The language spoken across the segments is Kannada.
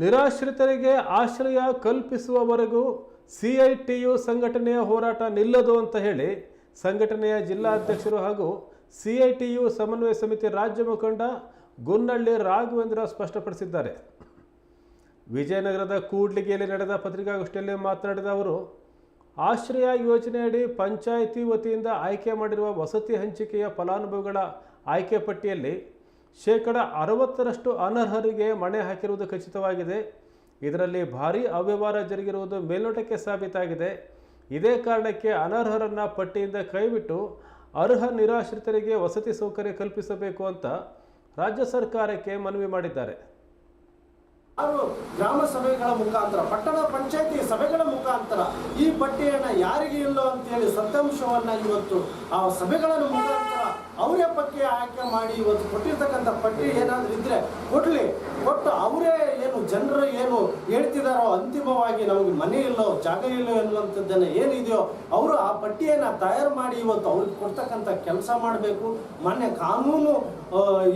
ನಿರಾಶ್ರಿತರಿಗೆ ಆಶ್ರಯ ಕಲ್ಪಿಸುವವರೆಗೂ ಸಿಐಟಿಯು ಸಂಘಟನೆಯ ಹೋರಾಟ ನಿಲ್ಲದು ಅಂತ ಹೇಳಿ ಸಂಘಟನೆಯ ಜಿಲ್ಲಾಧ್ಯಕ್ಷರು ಹಾಗೂ ಸಿಐಟಿಯು ಸಮನ್ವಯ ಸಮಿತಿ ರಾಜ್ಯ ಮುಖಂಡ ಗುನ್ನಳ್ಳಿ ರಾಘವೇಂದ್ರ ಸ್ಪಷ್ಟಪಡಿಸಿದ್ದಾರೆ. ವಿಜಯನಗರದ ಕೂಡ್ಲಿಗೆಯಲ್ಲಿ ನಡೆದ ಪತ್ರಿಕಾಗೋಷ್ಠಿಯಲ್ಲಿ ಮಾತನಾಡಿದ ಅವರು, ಆಶ್ರಯ ಯೋಜನೆಯಡಿ ಪಂಚಾಯಿತಿ ವತಿಯಿಂದ ಆಯ್ಕೆ ಮಾಡಿರುವ ವಸತಿ ಹಂಚಿಕೆಯ ಫಲಾನುಭವಿಗಳ ಆಯ್ಕೆ ಪಟ್ಟಿಯಲ್ಲಿ ಶೇಕಡ ಅರವತ್ತರಷ್ಟು ಅನರ್ಹರಿಗೆ ಮಣೆ ಹಾಕಿರುವುದು ಖಚಿತವಾಗಿದೆ. ಇದರಲ್ಲಿ ಭಾರೀ ಅವ್ಯವಹಾರ ಜರುಗಿರುವುದು ಮೇಲ್ನೋಟಕ್ಕೆ ಸಾಬೀತಾಗಿದೆ. ಇದೇ ಕಾರಣಕ್ಕೆ ಅನರ್ಹರನ್ನು ಪಟ್ಟಿಯಿಂದ ಕೈಬಿಟ್ಟು ಅರ್ಹ ನಿರಾಶ್ರಿತರಿಗೆ ವಸತಿ ಸೌಕರ್ಯ ಕಲ್ಪಿಸಬೇಕು ಅಂತ ರಾಜ್ಯ ಸರ್ಕಾರಕ್ಕೆ ಮನವಿ ಮಾಡಿದ್ದಾರೆ. ಗ್ರಾಮ ಸಭೆಗಳ ಮುಖಾಂತರ, ಪಟ್ಟಣ ಪಂಚಾಯತಿ ಸಭೆಗಳ ಮುಖಾಂತರ ಈ ಪಟ್ಟಿಯನ್ನು ಯಾರಿಗೆ ಇಲ್ಲೋ ಅಂತೇಳಿ ಸತ್ಯಾಂಶವನ್ನು ಇವತ್ತು ಆ ಸಭೆಗಳ ಮುಖಾಂತರ ಅವರೇ ಪಟ್ಟಿ ಆಯ್ಕೆ ಮಾಡಿ ಇವತ್ತು ಕೊಟ್ಟಿರ್ತಕ್ಕಂಥ ಪಟ್ಟಿ ಏನಾದರೂ ಇದ್ರೆ ಕೊಡ್ಲಿ. ಕೊಟ್ಟು ಅವರೇ ಏನು ಜನರು ಏನು ಹೇಳ್ತಿದಾರೋ ಅಂತಿಮವಾಗಿ ನಮಗೆ ಮನೆ ಇಲ್ಲೋ, ಜಾಗ ಇಲ್ಲೋ ಎನ್ನುವಂಥದ್ದನ್ನ ಏನಿದೆಯೋ ಅವರು ಆ ಪಟ್ಟಿಯನ್ನ ತಯಾರು ಮಾಡಿ ಇವತ್ತು ಅವ್ರಿಗೆ ಕೊಡ್ತಕ್ಕಂಥ ಕೆಲಸ ಮಾಡಬೇಕು. ಮೊನ್ನೆ ಕಾನೂನು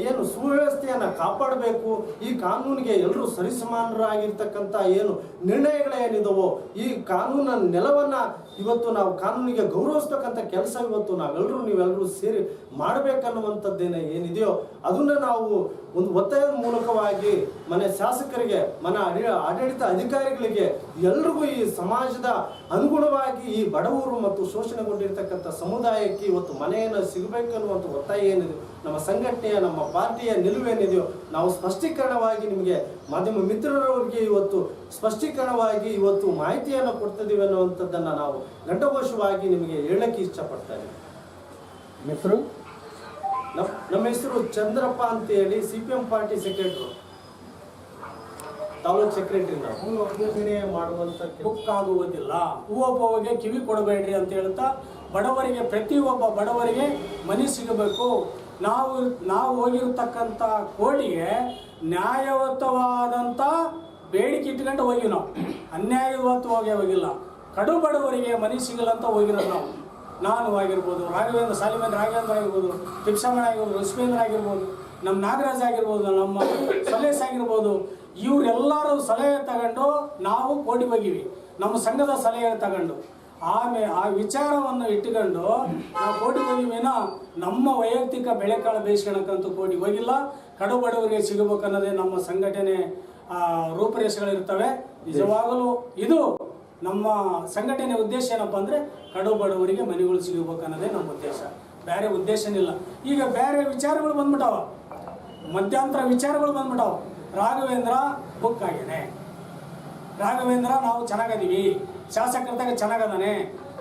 ಏನು ಸುವ್ಯವಸ್ಥೆಯನ್ನು ಕಾಪಾಡಬೇಕು. ಈ ಕಾನೂನಿಗೆ ಎಲ್ಲರೂ ಸರಿಸಮಾನರಾಗಿರ್ತಕ್ಕಂಥ ಏನು ನಿರ್ಣಯಗಳೇನಿದವೋ ಈ ಕಾನೂನ ನೆಲವನ್ನ ಇವತ್ತು ನಾವು ಕಾನೂನಿಗೆ ಗೌರವಿಸ್ತಕ್ಕಂಥ ಕೆಲಸ ಇವತ್ತು ನಾವೆಲ್ಲರೂ ನೀವೆಲ್ಲರೂ ಸೇರಿ ಮಾಡಬೇಕನ್ನುವಂಥದ್ದೇನೆ ಏನಿದೆಯೋ ಅದನ್ನು ನಾವು ಒಂದು ಒತ್ತಾಯದ ಮೂಲಕವಾಗಿ ಮನೆ ಶಾಸಕರಿಗೆ, ಮನೆ ಆಡಿ- ಆಡಳಿತ ಅಧಿಕಾರಿಗಳಿಗೆ ಎಲ್ರಿಗೂ ಈ ಸಮಾಜದ ಅನುಗುಣವಾಗಿ ಈ ಬಡವರು ಮತ್ತು ಶೋಷಣೆಗೊಂಡಿರ್ತಕ್ಕಂಥ ಸಮುದಾಯಕ್ಕೆ ಇವತ್ತು ಮನೆಯನ್ನು ಸಿಗಬೇಕನ್ನುವಂಥ ಒತ್ತಾಯ ಏನಿದೆ, ನಮ್ಮ ಸಂಘಟನೆಯ, ನಮ್ಮ ಪಾರ್ಟಿಯ ನಿಲುವೇನಿದೆಯೋ ನಾವು ಸ್ಪಷ್ಟೀಕರಣವಾಗಿ ನಿಮಗೆ ಮಾಧ್ಯಮ ಮಿತ್ರರವರಿಗೆ ಇವತ್ತು ಸ್ಪಷ್ಟೀಕರಣವಾಗಿ ಇವತ್ತು ಮಾಹಿತಿಯನ್ನು ಕೊಡ್ತಿದ್ದೀವಿ ಅನ್ನುವಂಥದ್ದನ್ನು ನಾವು ಗಂಟಘೋಷವಾಗಿ ನಿಮಗೆ ಹೇಳಕ್ಕೆ ಇಷ್ಟಪಡ್ತಾರೆ ಹೆಸರು ನಮ್ಮ ನಮ್ಮ ಹೆಸರು ಚಂದ್ರಪ್ಪ ಅಂತ ಹೇಳಿ C P M party secretary. Taluk secretary ನಾವು. ಯೋಜನೆ ಮಾಡುವಂತ. ಬುಕ್ ಆಗುವುದಿಲ್ಲ. ಹೂವೊಬ್ಬವಿಗೆ ಕಿವಿ ಕೊಡಬೇಡ್ರಿ ಅಂತ ಹೇಳ್ತಾ ಬಡವರಿಗೆ ಪ್ರತಿಯೊಬ್ಬ ಬಡವರಿಗೆ ಮನೆ ಸಿಗಬೇಕು. ನಾವು ನಾವು ಹೋಗಿರ್ತಕ್ಕಂಥ ಕೋಳಿಗೆ ನ್ಯಾಯಯುತವಾದಂಥ ಬೇಡಿಕೆ ಇಟ್ಕೊಂಡು ಹೋಗಿ ನಾವು. ಅನ್ಯಾಯಯುತವಾಗಿ ಹೋಗಿಲ್ಲ ಕಡು ಬಡವರಿಗೆ ಮನೆ ಸಿಗಲ್ಲ ಅಂತ ಹೋಗಿರೋದು ನಾವು. ನಾನು ಆಗಿರ್ಬೋದು, ರಾಘವೇಂದ್ರ ಸಾಲಿಮೇಂದ್ರ ರಾಘವೇಂದ್ರ ಆಗಿರ್ಬೋದು ತಿಪ್ಸಮಣ ಆಗಿರ್ಬೋದು, ಲಕ್ಷ್ಮೇಂದ್ರ ಆಗಿರ್ಬೋದು, ನಮ್ಮ ನಾಗರಾಜ್ ಆಗಿರ್ಬೋದು, ನಮ್ಮ ಸಲೇಶ್ ಆಗಿರ್ಬೋದು, ಇವರೆಲ್ಲರೂ ಸಲಹೆ ತಗೊಂಡು ನಾವು ಕೋಟಿ ಹೋಗಿವಿ. ನಮ್ಮ ಸಂಘದ ಸಲಹೆ ತಗೊಂಡು. ಆಮೇ, ಆ ವಿಚಾರವನ್ನು ಇಟ್ಟುಕೊಂಡು ನಾವು ಕೋಟಿ ಹೋಗಿವೇನೋ ನಮ್ಮ ವೈಯಕ್ತಿಕ ಬೆಳೆಕಾಳು ಬೇಯಿಸ್ಕೊಳಕ್ಕಂತೂ ಕೋಟಿ ಹೋಗಿಲ್ಲ. ಕಡು ಬಡವರಿಗೆ ಸಿಗಬೇಕನ್ನೋದೇ ನಮ್ಮ ಸಂಘಟನೆ ರೂಪರೇಷೆಗಳಿರ್ತವೆ. ನಿಜವಾಗಲೂ ಇದು ನಮ್ಮ ಸಂಘಟನೆ ಉದ್ದೇಶ ಏನಪ್ಪ ಅಂದರೆ ಕಡು ಬಡವರಿಗೆ ಮನೆಗಳು ಸಿಗಬೇಕನ್ನೋದೇ ನಮ್ಮ ಉದ್ದೇಶ. ಬೇರೆ ಉದ್ದೇಶನಿಲ್ಲ. ಈಗ ಬೇರೆ ವಿಚಾರಗಳು ಬಂದ್ಬಿಟ್ಟಾವ. ಮಧ್ಯಂತರ ವಿಚಾರಗಳು ಬಂದ್ಬಿಟ್ಟಾವ. ರಾಘವೇಂದ್ರ ಬುಕ್ ಆಗಿದೆ ರಾಘವೇಂದ್ರ ನಾವು ಚೆನ್ನಾಗದೀವಿ. ಶಾಸಕರದಾಗ ಚೆನ್ನಾಗದಾನೆ.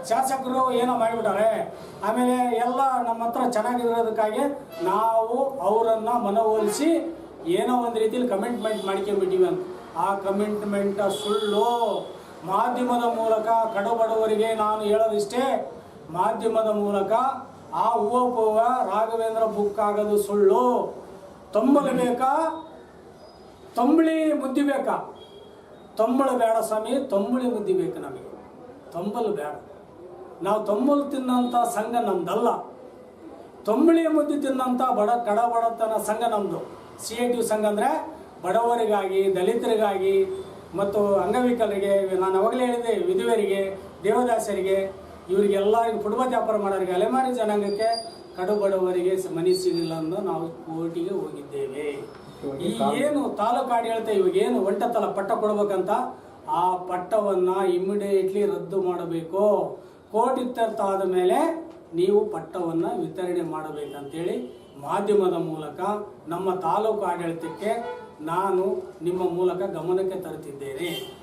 ಶಾಸಕರು ಏನೋ ಮಾಡಿಬಿಟ್ಟಾರೆ. ಆಮೇಲೆ ಎಲ್ಲ ನಮ್ಮ ಹತ್ರ ಚೆನ್ನಾಗಿರೋದಕ್ಕಾಗಿ ನಾವು ಅವರನ್ನು ಮನವೊಲಿಸಿ ಏನೋ ಒಂದು ರೀತಿಯಲ್ಲಿ ಕಮಿಟ್ಮೆಂಟ್ ಮಾಡ್ಕೊಂಡ್ಬಿಟ್ಟಿವಿ ಅಂತ. ಆ ಕಮಿಟ್ಮೆಂಟ ಸುಳ್ಳು ಮಾಧ್ಯಮದ ಮೂಲಕ ಕಡುಬಡವರಿಗೆ ನಾನು ಹೇಳೋದಿಷ್ಟೇ, ಮಾಧ್ಯಮದ ಮೂಲಕ ಆ ಹೂವು ರಾಘವೇಂದ್ರ ಬುಕ್ ಆಗೋದು ಸುಳ್ಳು. ತಂಬಲು ಬೇಕಾ? ತಂಬಳಿ ಮುದ್ದಿ ಬೇಕಾ? ತಂಬಳು ಬೇಡ ಸ್ವಾಮಿ, ತಂಬಳಿ ಮುದ್ದಿ ಬೇಕು ನಮಗೆ. ತಂಬಲು ಬೇಡ. ನಾವು ತಂಬಲು ತಿನ್ನಂಥ ಸಂಘ ನಮ್ದಲ್ಲ. ತಂಬಳಿ ಮುದ್ದೆ ತಿನ್ನಂಥ ಬಡ ಕಡ ಬಡತನ ಸಂಘ ನಮ್ಮದು ಸಿ ಎ ಟಿ ಸಂಘ ಅಂದರೆ ಬಡವರಿಗಾಗಿ, ದಲಿತರಿಗಾಗಿ ಮತ್ತು ಅಂಗವಿಕಲರಿಗೆ ನಾನು ಅವಾಗಲೇ ಹೇಳಿದೆ ವಿಧವೆಯರಿಗೆ ದೇವದಾಸರಿಗೆ ಇವರಿಗೆಲ್ಲರಿಗೂ ಕುಟುಂಬ ವ್ಯಾಪಾರ ಮಾಡೋರಿಗೆ ಅಲೆಮಾರಿ ಜನಾಂಗಕ್ಕೆ ಕಡು ಬಡವರಿಗೆ ಸ- ಮನೆ ಸಿಗಲಿಲ್ಲ ಅಂದು ನಾವು ಕೋರ್ಟಿಗೆ ಹೋಗಿದ್ದೇವೆ. ಈ ಏನು ತಾಲೂಕು ಆಡಳಿತ ಇವಾಗ ಏನು ಒಂಟತಲ ಪಟ್ಟ ಕೊಡ್ಬೇಕಂತ ಆ ಪಟ್ಟವನ್ನ ಇಮಿಡಿಯೇಟ್ಲಿ ರದ್ದು ಮಾಡಬೇಕು. ಕೋರ್ಟ್ ಇತ್ಯರ್ಥ ಆದ ಮೇಲೆ ನೀವು ಪಟ್ಟವನ್ನ ವಿತರಣೆ ಮಾಡಬೇಕಂತೇಳಿ ಮಾಧ್ಯಮದ ಮೂಲಕ ನಮ್ಮ ತಾಲೂಕು ಆಡಳಿತಕ್ಕೆ ನಾನು ನಿಮ್ಮ ಮೂಲಕ ಗಮನಕ್ಕೆ ತರುತ್ತಿದ್ದೇನೆ.